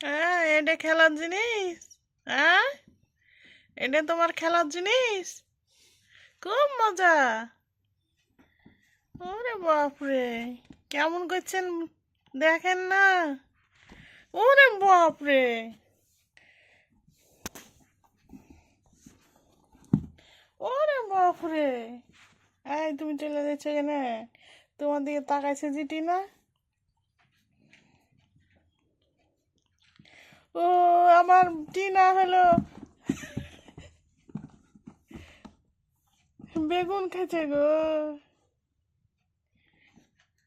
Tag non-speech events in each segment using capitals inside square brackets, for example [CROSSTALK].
হ্যাঁ এটা খেলার জিনিস। হ্যাঁ? এটা তোমার খেলার জিনিস? খুব মজা। ওরে বাপরে, কেমন করছেন দেখেন না। ওরে বাপরে। ওরে বাপরে। এই তুমি চলে যাচ্ছ কেন তোমার দিকে তাকাইছে জিটি না? ও, আমার টিনা হলো? বেগুন খেছে গো।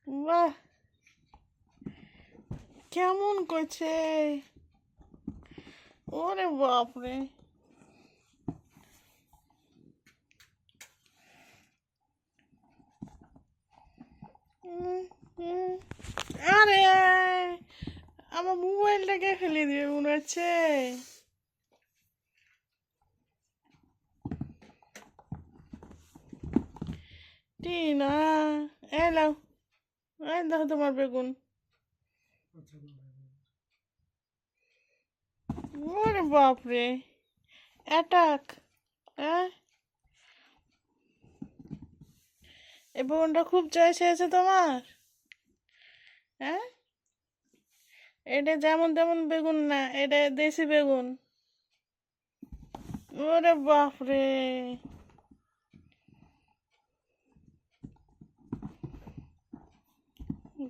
বাহ। কেমন করছে? ওরে বাপরে। আরে, আমার মোবাইলটাকে ফেলে দিবে হচ্ছে টিনা এলাও এই দেখো তোমার বেগুন। ওরে বাপরে অ্যাটাক হ্যাঁ? এই বেগুনটা খুব চয়েস হয়েছে তোমার হ্যাঁ এটা যেমন তেমন বেগুন না, এটা দেশি বেগুন। ওরে বাপরে।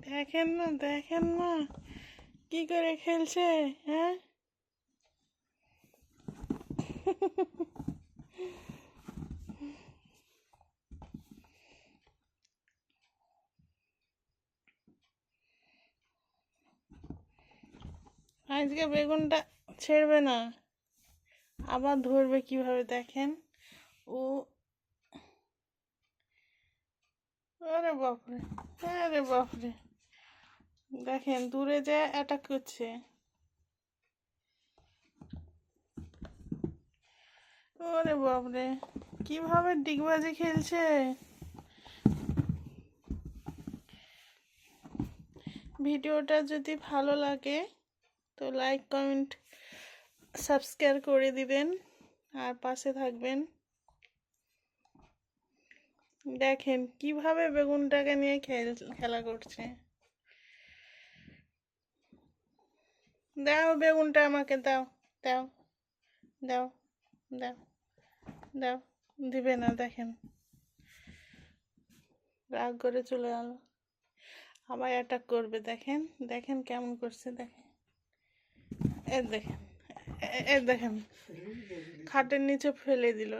দেখেন না দেখেন না, কি করে খেলছে হ্যাঁ? [LAUGHS] আজকে বেগুনটা ছেড়বে না। আবার ধরবে কীভাবে দেখেন? ও, আরে বাপরে আরে বাপরে। দেখেন, দূরে যে অ্যাটাক করছে। ওরে বাপরে, কীভাবে ডিগবাজি খেলছে? ভিডিওটা যদি ভালো লাগে তো লাইক কমেন্ট সাবস্ক্রাইব করে দিবেন আর পাশে থাকবেন। দেখেন কীভাবে বেগুনটাকে নিয়ে খেল করছে। দাও বেগুনটা আমাকে, দাও দাও দাও দাও দাও, দিবে না, দেখেন। রাগ করে চলে গেল আবার অ্যাটাক করবে, দেখেন দেখেন কেমন করছে, দেখেন। এ দেখেন এ- দেখেন খাটের নিচে ফেলে দিল।